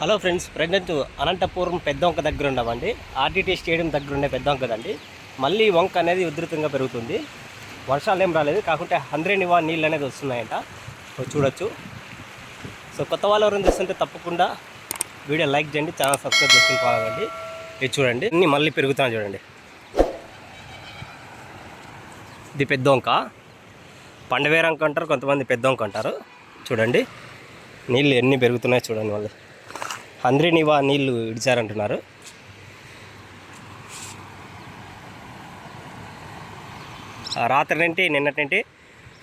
Hello friends present Anantapuram పెద్ద వంక దగ్గర ఉన్నామండి. ఆర్టీటీ స్టేడియం దగ్గర ఉండే పెద్ద కదండి మళ్ళీ వంక అనేది ఉధృతంగా పెరుగుతుంది. వర్షాలు ఏం రాలేదు కాకుంటే హండ్రెడ్ నివా నీళ్ళు అనేది వస్తున్నాయంట. చూడొచ్చు. సో కొత్త వాళ్ళు ఎవరైనా చూస్తుంటే తప్పకుండా వీడియో లైక్ చేయండి ఛానల్ సబ్స్క్రైబ్ చేసుకుని కావాలండి ఇది చూడండి అన్నీ మళ్ళీ పెరుగుతున్నాయి చూడండి. ఇది పెద్ద వంక పండవేరంక అంటారు కొంతమంది పెద్ద వంక అంటారు. చూడండి నీళ్ళు ఎన్ని పెరుగుతున్నాయో చూడండి వాళ్ళు హంద్రీ నీళ్ళు నీళ్ళు ఇడిచారంటున్నారు రాత్రి నుండి నిన్నటి నుండి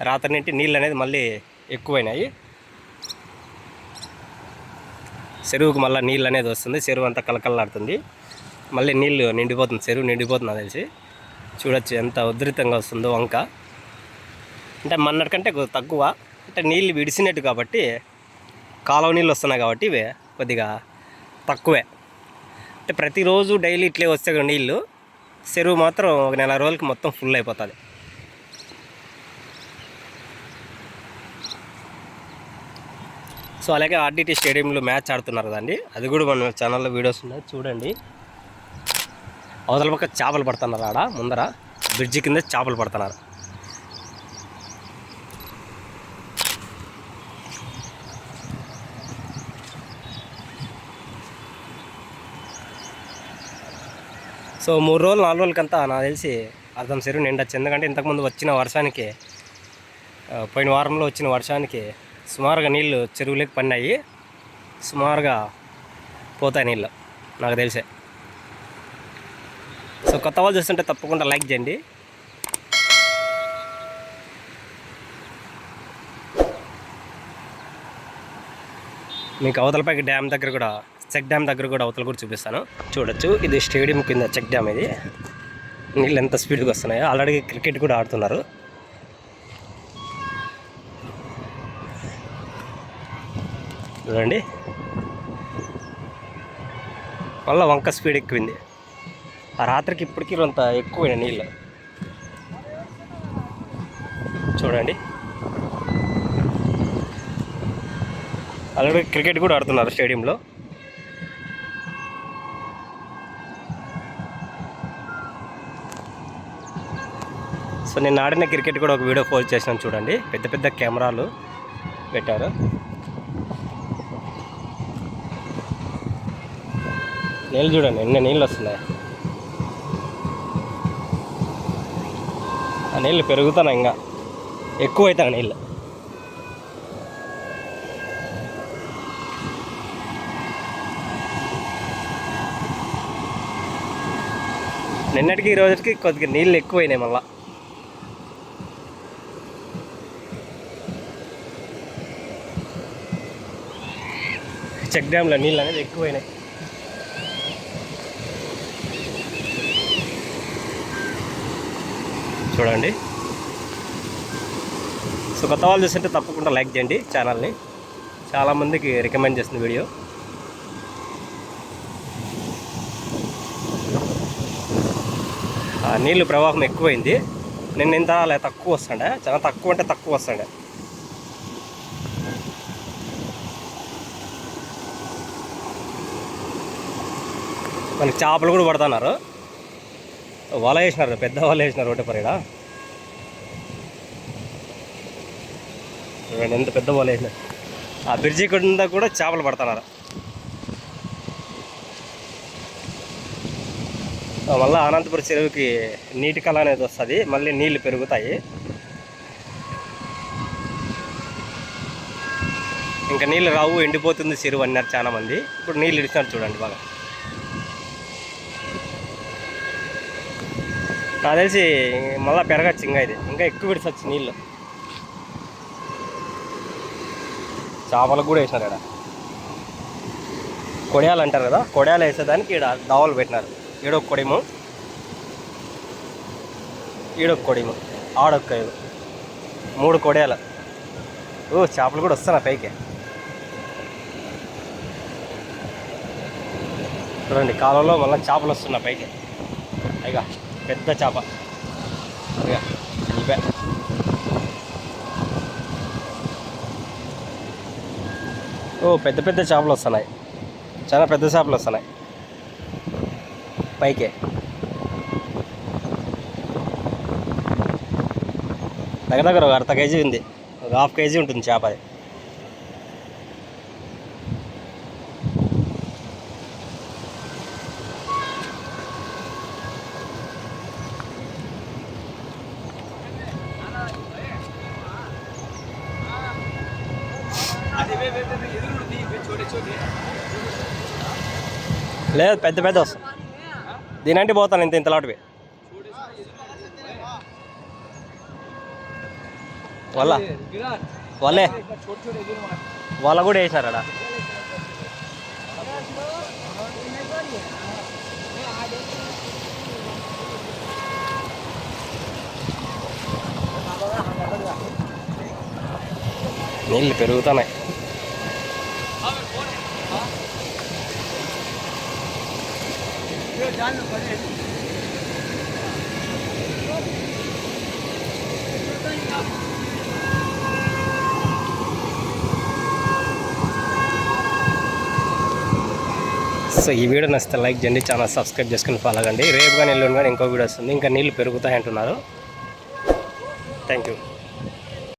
రాత్రి నుండి నీళ్ళు అనేది మళ్ళీ ఎక్కువైనాయి. చెరువుకు మళ్ళీ నీళ్ళు అనేది వస్తుంది చెరువు అంతా కలకల్లాడుతుంది మళ్ళీ నీళ్ళు నిండిపోతుంది చెరువు నిండిపోతుంది తెలిసి చూడొచ్చు ఎంత ఉధృతంగా వస్తుందో వంక. అంటే మన్నటికంటే తక్కువ. అంటే నీళ్ళు విడిసినట్టు కాబట్టి కాలువ నీళ్ళు వస్తున్నాయి కాబట్టి ఇవి. కొద్దిగా తక్కువే. అంటే ప్రతిరోజు డైలీ ఇట్లే వస్తే నీళ్ళు చెరువు మాత్రం ఒక నెల రోజులకి మొత్తం ఫుల్ అయిపోతుంది. సో అలాగే ఆర్డిటీ స్టేడియంలో మ్యాచ్ ఆడుతున్నారు కదండి. అది కూడా మన ఛానల్లో వీడియోస్ ఉన్నాయి. చూడండి. అవతల పక్క చేపలు పడుతున్నారు ఆడ ముందర. బ్రిడ్జి కింద చేపలు పడుతున్నారు. సో మూడు రోజులు నాలుగు రోజులకంతా నాకు తెలిసి అర్థం చెరువు నిండొచ్చు ఎందుకంటే ఇంతకుముందు వచ్చిన వర్షానికి పోయిన వారంలో వచ్చిన వర్షానికి సుమారుగా నీళ్ళు చెరువులోకి పడినాయి. సుమారుగా పోతాయి నీళ్ళు నాకు తెలిసే. సో కొత్త వాళ్ళు చూస్తుంటే తప్పకుండా లైక్ చేయండి. మీకు అవతలపైకి డ్యామ్ దగ్గర కూడా చెక్ డ్యామ్ దగ్గర కూడా అవతల కూడా చూపిస్తాను. చూడొచ్చు ఇది స్టేడియం కింద చెక్ డ్యామ్ ఇది. నీళ్ళు ఎంత స్పీడ్గా వస్తున్నాయో. ఆల్రెడీ క్రికెట్ కూడా ఆడుతున్నారు. చూడండి. మళ్ళీ వంక స్పీడ్ ఎక్కువైంది. ఆ రాత్రికి ఇప్పటికీ కొంత ఎక్కువైన నీళ్ళు. చూడండి. ఆల్రెడీ క్రికెట్ కూడా ఆడుతున్నారు స్టేడియంలో. సో నేను ఆడిన క్రికెట్ కూడా ఒక వీడియో పోస్ట్ చేసినాను చూడండి. పెద్ద పెద్ద కెమెరాలు పెట్టారు. నీళ్ళు చూడండి ఎన్ని నీళ్ళు వస్తున్నాయి? ఆ నీళ్ళు పెరుగుతాను ఇంకా. ఎక్కువ అవుతాను నీళ్ళు. నిన్నటికి ఈ రోజుకి కొద్దిగా నీళ్ళు ఎక్కువైనాయి మళ్ళీ. చెక్ డ్యామ్లో నీళ్ళు అనేది ఎక్కువైనాయి. చూడండి. సో కొత్త వాళ్ళు చూస్తుంటే తప్పకుండా లైక్ చేయండి ఛానల్ని. చాలామందికి రికమెండ్ చేస్తుంది వీడియో. నీళ్ళు ప్రవాహం ఎక్కువైంది. నిన్న ఇంత అలా తక్కువ వస్తుండే. చాలా తక్కువ అంటే తక్కువ వస్తుండే. మనకి చేపలు కూడా పడుతున్నారు. వల వేసినారు పెద్ద వల వేసినారు ఒకటి పరిడ చూడండి ఎంత పెద్ద వల వేసినారు. ఆ బ్రిడ్జి కింద కూడా చేపలు పడుతున్నారు. మళ్ళీ అనంతపురం చెరువుకి నీటి కళ అనేది వస్తుంది మళ్ళీ నీళ్ళు పెరుగుతాయి. ఇంకా నీళ్ళు రావు ఎండిపోతుంది చెరువు అన్నారు చాలా మంది ఇప్పుడు నీళ్ళు ఇడిచినారు చూడండి బాగా. నాకు తెలిసి మళ్ళీ పెరగచ్చు ఇంకా ఇది. ఇంకా ఎక్కువ విడిచచ్చు నీళ్ళు. చేపలకు కూడా వేసినారు ఇక్కడ కొడియాలు అంటారు కదా కొడియాలు వేసేదానికి ఇక్కడ దావలు పెట్టినారు. ఈడొక కొడిము. ఈడొక కొడిము. ఆడొక్క మూడు కొడియాలు. ఓ చేపలు కూడా వస్తున్నా పైకి. చూడండి కాలంలో మళ్ళీ చేపలు వస్తున్నా పైకి. అయిగా పెద్ద చేప. ఇవే ఓ పెద్ద పెద్ద చేపలు వస్తున్నాయి. చాలా పెద్ద చేపలు వస్తున్నాయి. పైకే. దగ్గర దగ్గర ఒక అర్ధ కేజీ ఉంది. ఒక హాఫ్ కేజీ ఉంటుంది చేప అది లేదు పెద్ద పెద్ద వస్తుంది దీనంటే పోతాను ఇంత ఇంతలాంటివి వల్ల. వాళ్ళే వాళ్ళ కూడా వేసినారు అక్కడ నీళ్ళు పెరుగుతున్నాయి. సో ఈ వీడియో నచ్చితే లైక్ చేయండి ఛానల్ సబ్స్క్రైబ్ చేసుకుని ఫాలో కండి రేపు కానీ ఎల్లుండి కానీ ఇంకో వీడియో వస్తుంది. ఇంకా నీళ్ళు పెరుగుతాయి అంటున్నారు. Thank you